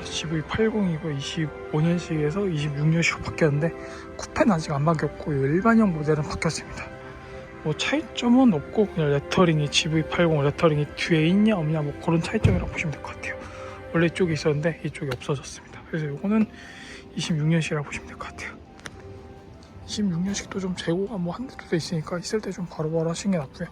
GV80이고 25년식에서 26년식으로 바뀌었는데 쿠페는 아직 안 바뀌었고 이 일반형 모델은 바뀌었습니다. 뭐 차이점은 없고 그냥 레터링이 GV80 레터링이 뒤에 있냐 없냐 뭐 그런 차이점이라고 보시면 될 것 같아요. 원래 이쪽에 있었는데 이쪽이 없어졌습니다. 그래서 이거는 26년식이라고 보시면 될 것 같아요. 26년식도 좀 재고가 뭐 한 대도 돼 있으니까 있을 때 좀 바로바로 하시는 게 낫고요.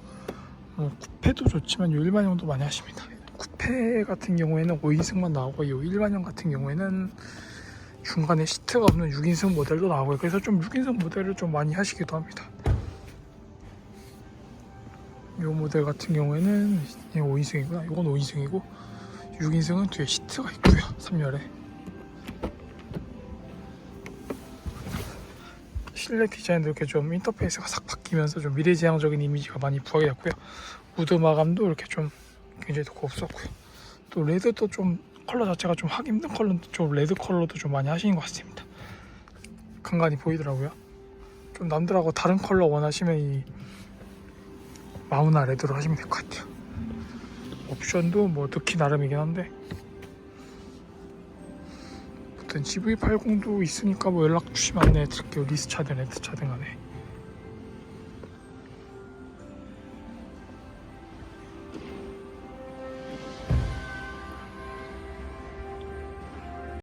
뭐 쿠페도 좋지만 요 일반형도 많이 하십니다. 쿠페 같은 경우에는 5인승만 나오고 요 일반형 같은 경우에는 중간에 시트가 없는 6인승 모델도 나오고요. 그래서 좀 6인승 모델을 좀 많이 하시기도 합니다. 요 모델 같은 경우에는 5인승이구나. 이건 5인승이고 6인승은 뒤에 시트가 있고요. 3열에 실내 디자인도 이렇게 좀 인터페이스가 싹 바뀌면서 좀 미래지향적인 이미지가 많이 부각이 됐고요. 우드 마감도 이렇게 좀 굉장히 더 곱었고요. 또 레드도 좀 컬러 자체가 좀 하기 힘든 컬러인데 좀 레드 컬러도 좀 많이 하시는 것 같습니다. 간간히 보이더라고요. 좀 남들하고 다른 컬러 원하시면 이 마우나 레드로 하시면 될 것 같아요. 옵션도 뭐 넣기 나름이긴 한데 아무튼 GV80도 있으니까 뭐 연락 주시면 안내 드릴게요. 리스 차든 레드 차든 간에.